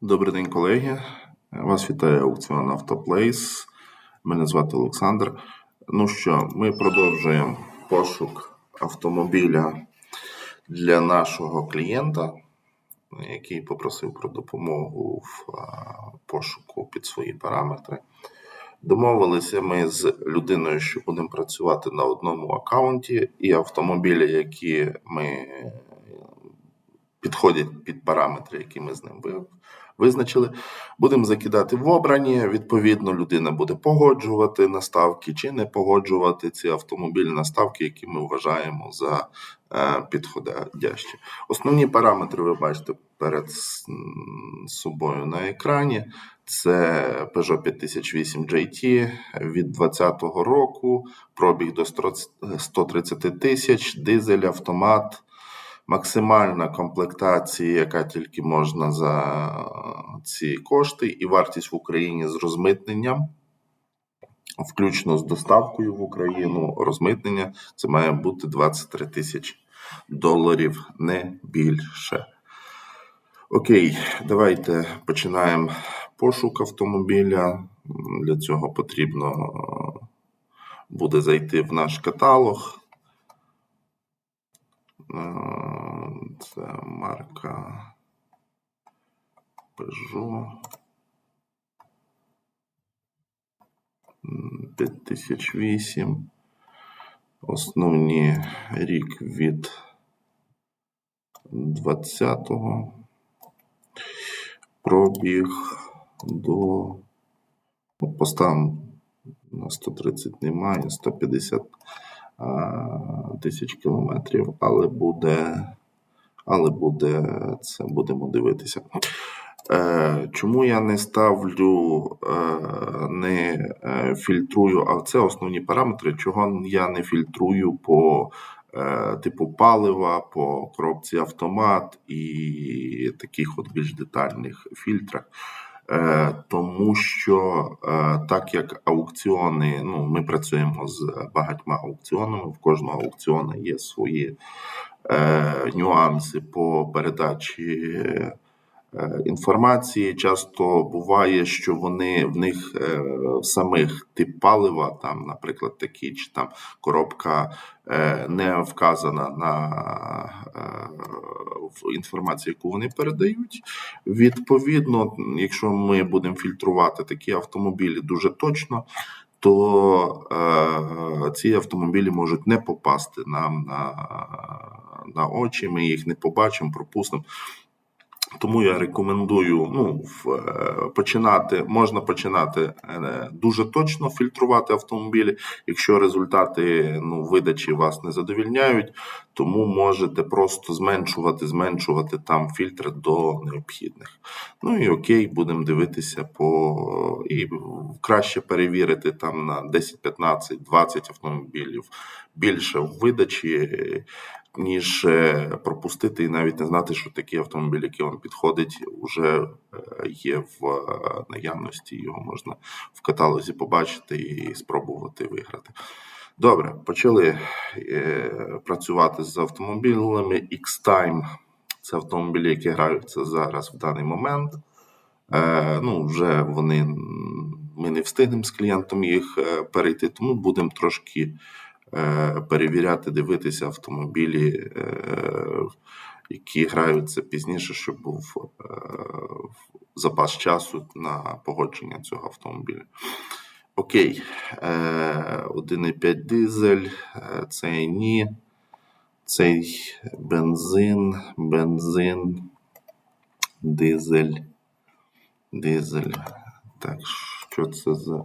Добрий день, колеги. Вас вітає аукціон Автоплейс. Мене звати Олександр. Ну що, ми продовжуємо пошук автомобіля для нашого клієнта, який попросив про допомогу в пошуку під свої параметри. Домовилися ми з людиною, що будемо працювати на одному аккаунті, і автомобілі, які ми підходять під параметри, які ми з ним визначили. Будемо закидати в обрані. Відповідно, людина буде погоджувати наставки чи не погоджувати ці автомобільні наставки, які ми вважаємо за е, підходящі. Основні параметри ви бачите перед собою на екрані. Це Peugeot 5008 GT від 2020 року, пробіг до 100 130 тисяч, дизель, автомат, максимальна комплектація, яка тільки можна за ці кошти, і вартість в Україні з розмитненням, включно з доставкою в Україну, розмитнення це має бути 23 тисячі доларів, не більше. Окей, давайте починаємо пошук автомобіля. Для цього потрібно е, буде зайти в наш каталог. Це марка Peugeot. М, 5008. Основні рік від 20-го. Пробіг до ну, поставимо на 130 немає, 150 а, тисяч кілометрів, але буде, але буде це будемо дивитися. Е, чому я не ставлю, е, не е, фільтрую, а це основні параметри, чого я не фільтрую по е, типу палива, по коробці автомат і таких от більш детальних фільтрах. Е, тому що е, так як аукціони, ну ми працюємо з багатьма аукціонами, в кожного аукціону є свої е, нюанси по передачі е, інформації. Часто буває, що вони в них е, самих тип палива, там, наприклад, такий, чи там коробка е, не вказана на е, в інформації, яку вони передають. Відповідно, якщо ми будемо фільтрувати такі автомобілі дуже точно, то е, ці автомобілі можуть не попасти нам на, на очі, ми їх не побачимо, пропустимо. Тому я рекомендую ну, е, починати, можна починати е, дуже точно фільтрувати автомобілі. Якщо результати ну, видачі вас не задовільняють, тому можете просто зменшувати, зменшувати там фільтри до необхідних. Ну і окей, будемо дивитися по і краще перевірити там на 10, 15, 20 автомобілів більше в видачі, ніж е, пропустити і навіть не знати, що такий автомобіль, який вам підходить, вже е, є в е, наявності. Його можна в каталозі побачити і спробувати виграти. Добре, почали працювати з автомобілями. X-Time це автомобілі, які граються зараз в даний момент. Ну, вже вони ми не встигнемо з клієнтом їх перейти, тому будемо трошки перевіряти, дивитися автомобілі, е, які граються пізніше, щоб був е, запас часу на погодження цього автомобіля. Окей, е, 1,5 дизель, е, цей ні, цей бензин, бензин, дизель, дизель. Так, що це за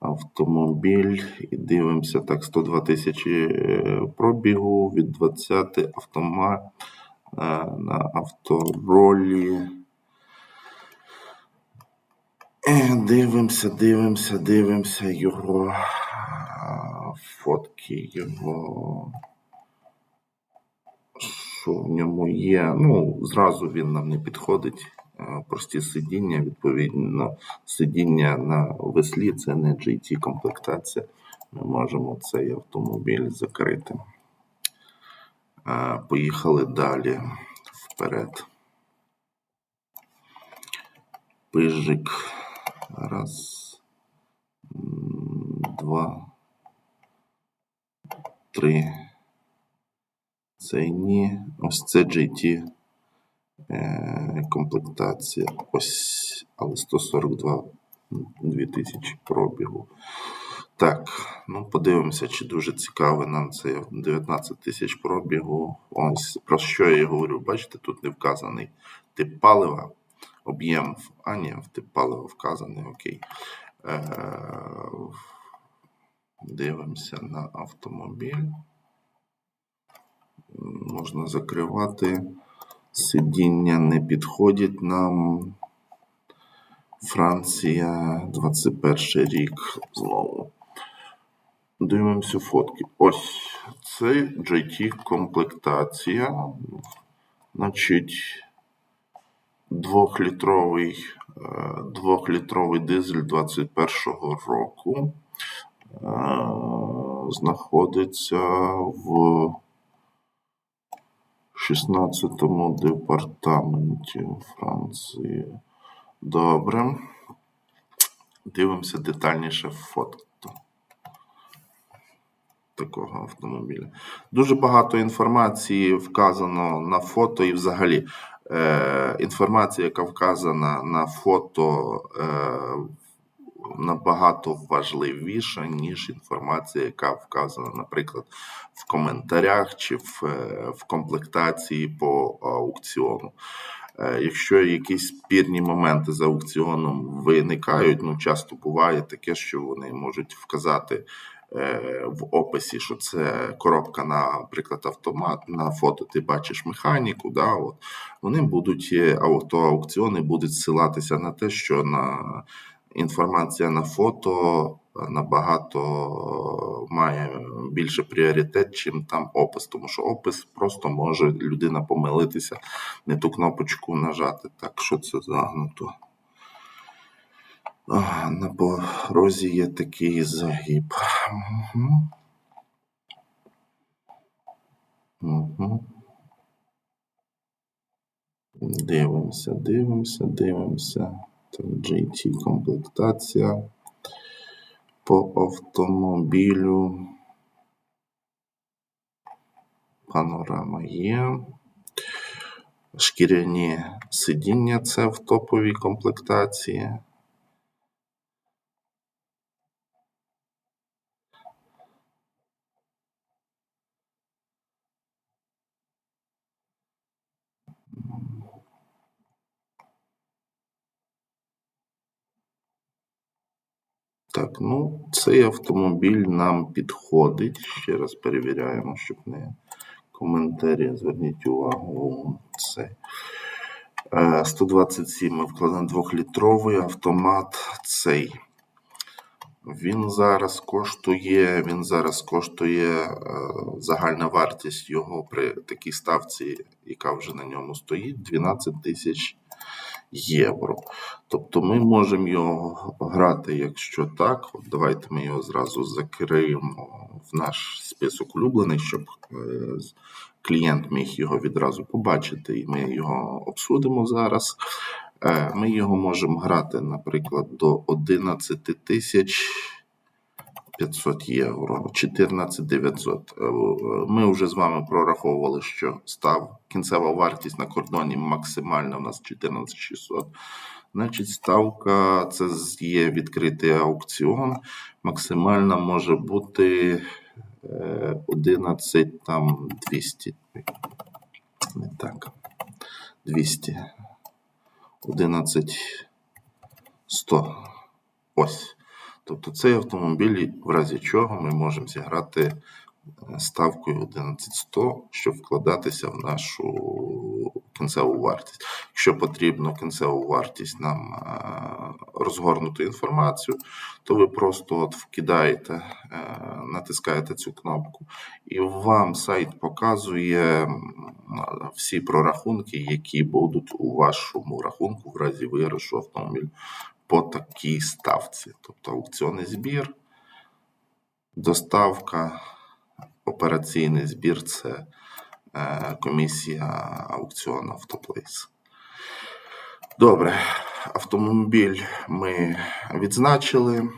автомобіль? І дивимося, так, 102 тисячі е, пробігу від 20 автомат е, на авторолі. Е, Дивимося, дивимося, дивимося його фотки, його. Що в ньому є. Ну, зразу він нам не підходить. Прості сидіння, відповідно, сидіння на веслі це не GT комплектація. Ми можемо цей автомобіль закрити. Поїхали далі вперед. Пижик. Раз, два, три. Це ні. Ось це GT комплектація. Ось, але 142 2000 пробігу. Так, ну подивимося, чи дуже цікавий нам це 19 тисяч пробігу. Ось про що я говорю. Бачите, тут не вказаний тип палива, об'єм. А, ні, тип палива вказаний, окей. Е, дивимося на автомобіль. Можна закривати. Сидіння не підходять нам. Франція, 21 рік знову. Дивимося фотки. Ось це GT комплектація. Значить, двохлітровий, е, двохлітровий дизель 21-го року. Е, Знаходиться в 16-му департаменті Франції. Добре. Дивимося детальніше фото такого автомобіля. Дуже багато інформації вказано на фото і взагалі. Е, інформація, яка вказана на фото, е, набагато важливіша, ніж інформація, яка вказана, наприклад, в коментарях чи в, е, в комплектації по аукціону. Е, Якщо якісь спірні моменти з аукціоном виникають, ну часто буває таке, що вони можуть вказати е, в описі, що це коробка, наприклад, автомат. На фото ти бачиш механіку. Да, от, вони будуть автоаукціони будуть ссилатися на те, що на інформація на фото набагато має більше пріоритет, чим там опис, тому що опис просто може людина помилитися, не ту кнопочку нажати. Так, що це загнуто? На порозі є такий загиб. Угу. Угу. Дивимося, дивимося, дивимося. GT комплектація по автомобілю. Панорама є. Шкіряні сидіння це в топовій комплектації. Так, ну, цей автомобіль нам підходить. Ще раз перевіряємо, щоб не коментарі. Зверніть увагу. Це 127 ми вкладемо двохлітровий автомат цей. Він зараз коштує, він зараз коштує е, загальна вартість його при такій ставці, яка вже на ньому стоїть, 12 тисяч євро. Тобто ми можемо його грати, якщо так. От давайте ми його зразу закриємо в наш список улюблених, щоб е, клієнт міг його відразу побачити, і ми його обсудимо зараз. Е, Ми його можемо грати, наприклад, до 11 тисяч 500 євро, 14 900. Е, Ми вже з вами прораховували, що став кінцева вартість на кордоні максимальна у нас 14 600. Значить, ставка це є відкритий аукціон. Максимальна може бути е, 11 там 200. Не так. 200. 11 100. Ось. Тобто цей автомобіль, в разі чого ми можемо зіграти е, ставкою 11100, щоб вкладатися в нашу кінцеву вартість. Якщо потрібно кінцеву вартість нам е, розгорнути інформацію, то ви просто от вкидаєте, е, натискаєте цю кнопку, і вам сайт показує всі прорахунки, які будуть у вашому рахунку в разі виграшу автомобіль по такій ставці. Тобто аукціонний збір, доставка, операційний збір це е, комісія аукціону Автоплейс. Добре. автомобіль ми відзначили.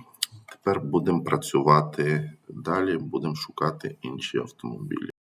Тепер будемо працювати далі, будемо шукати інші автомобілі.